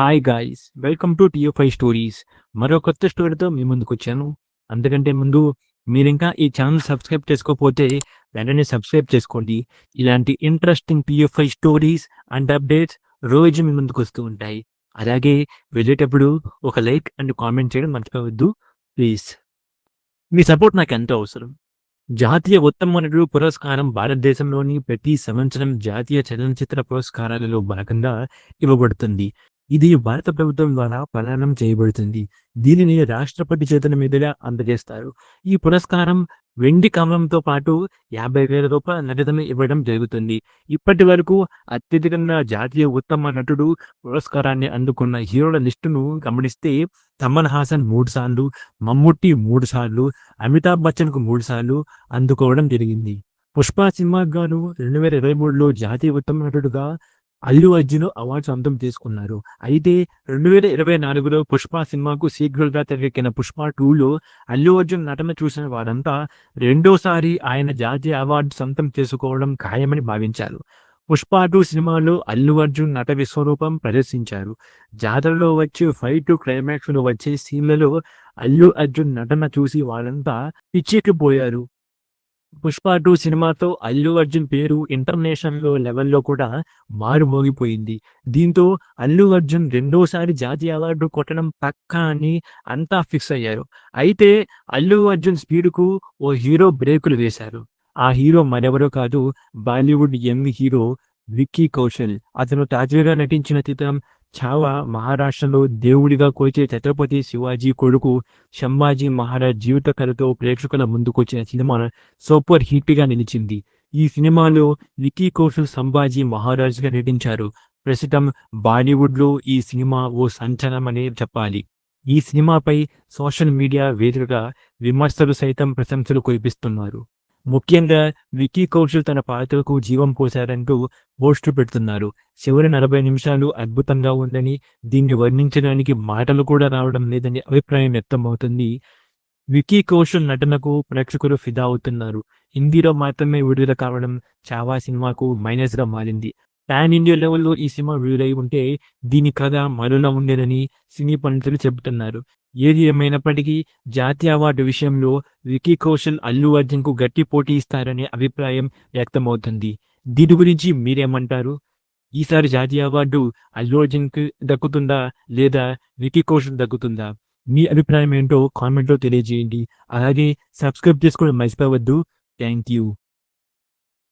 Hi guys welcome to TFI five stories మరో కొత్త స్టోరీతో మీ ముందుకు వచ్చాను. అందుకంటే ముందు మీరు ఇంకా ఈ ఛానల్ సబ్స్క్రైబ్ చేసుకోకపోతే వెంటనే సబ్స్క్రైబ్ చేసుకోండి. ఇలాంటి interesting PFI five stories and updates రోజు మీ ముందుకు వస్తూ ఉంటాయి. అలాగే వెళ్ళేటప్పుడు ఒక లైక్ అండ్ కామెంట్ చేయడం మర్చిపోవద్దు ప్లీజ్ మీ సపోర్ట్ నాకు ఎంతో అవసరం. జాతీయ ఉత్తమ నటుడు పురస్కారం భారతదేశంలోని ప్రతి సంవత్సరం జాతీయ చలనచిత్ర పురస్కారాలలో భాగంగా ఇవ్వబడుతుంది. ఇది భారత ప్రభుత్వం ద్వారా ప్రదానం చేయబడుతుంది. దీనిని రాష్ట్రపతి చేతుల మీదుగా అందజేస్తారు. ఈ పురస్కారం వెండి కమలంతో పాటు యాభై వేల రూపాయల నగదును ఇవ్వడం జరుగుతుంది. ఇప్పటి వరకు అత్యధికంగా జాతీయ ఉత్తమ నటుడు పురస్కారాన్ని అందుకున్న హీరోల లిస్టును గమనిస్తే తమన్ హాసన్ మూడు సార్లు మమ్ముట్టి మూడు సార్లు అమితాబ్ బచ్చన్కు మూడు సార్లు అందుకోవడం జరిగింది. పుష్ప సినిమా గాను రెండు వేల ఇరవై మూడులో జాతీయ ఉత్తమ నటుడుగా అల్లు అర్జున్ అవార్డు సొంతం చేసుకున్నారు. అయితే రెండు వేల ఇరవై నాలుగులో పుష్ప సినిమాకు సీక్వెల్గా తెరకెక్కిన పుష్ప టూలో అల్లు అర్జున్ నటన చూసిన వారంతా రెండోసారి ఆయన జాతీయ అవార్డు సొంతం చేసుకోవడం ఖాయమని భావించారు. పుష్ప టూ సినిమాలో అల్లు అర్జున్ నట విశ్వరూపం ప్రదర్శించారు. జాతరలో వచ్చే ఫైట్ క్లైమాక్స్లో వచ్చే సీన్లలో అల్లు అర్జున్ నటన చూసి వాళ్ళంతా పిచ్చెక్కిపోయారు. పుష్ప టూ సినిమాతో అల్లు అర్జున్ పేరు ఇంటర్నేషనల్ లెవెల్లో కూడా మారుమోగిపోయింది. దీంతో అల్లు అర్జున్ రెండోసారి జాతీయ అవార్డు కొట్టడం పక్కా అని అంతా ఫిక్స్ అయ్యారు. అయితే అల్లు అర్జున్ స్పీడ్కు ఓ హీరో బ్రేకులు వేశారు. ఆ హీరో మరెవరో కాదు Bollywood young hero Vicky Kaushal. అతను తాజాగా నటించిన చిత్రం చావా మహారాష్ట్రలో దేవుడిగా కోచే ఛత్రపతి శివాజీ కొడుకు శంభాజీ మహారాజ్ జీవిత కథతో ప్రేక్షకుల ముందుకొచ్చిన సినిమా సూపర్ హిట్గా నిలిచింది. ఈ సినిమాలో విక్కీ కౌశల్ సంభాజీ మహారాజ్గా నటించారు. ప్రస్తుతం బాలీవుడ్లో ఈ సినిమా ఓ సంచలనమనే చెప్పాలి. ఈ సినిమాపై సోషల్ మీడియా వేదికగా విమర్శలు సైతం ప్రశంసలు కురిపిస్తున్నారు. ముఖ్యంగా విక్కీ కౌశల్ తన పాత్రకు జీవం పోశారంటూ పోస్టు పెడుతున్నారు. చివరి నలభై నిమిషాలు అద్భుతంగా ఉందని దీన్ని వర్ణించడానికి మాటలు కూడా రావడం లేదని అభిప్రాయం వ్యక్తమవుతుంది. విక్కీ కౌశల్ నటనకు ప్రేక్షకులు ఫిదా అవుతున్నారు. హిందీలో మాత్రమే విడుదల కావడం చావా సినిమాకు మైనస్గా మారింది. పాన్ ఇండియా లెవెల్లో ఈ సినిమా విడుదలై ఉంటే దీని కథ మరోలా ఉండేదని సినీ పండితులు చెబుతున్నారు. ఏది ఏమైనప్పటికీ జాతీయ అవార్డు విషయంలో వికీ కౌశల్ అల్లు అర్జున్కు గట్టి పోటీ ఇస్తారనే అభిప్రాయం వ్యక్తమవుతుంది. దీని గురించి మీరేమంటారు? ఈసారి జాతీయ అవార్డు అల్లు అర్జున్కు దక్కుతుందా లేదా వికీ కౌశల్ దక్కుతుందా? మీ అభిప్రాయం ఏంటో కామెంట్లో తెలియజేయండి. అలాగే సబ్స్క్రైబ్ చేసుకోవడం మర్చిపోవద్దు. Thank you.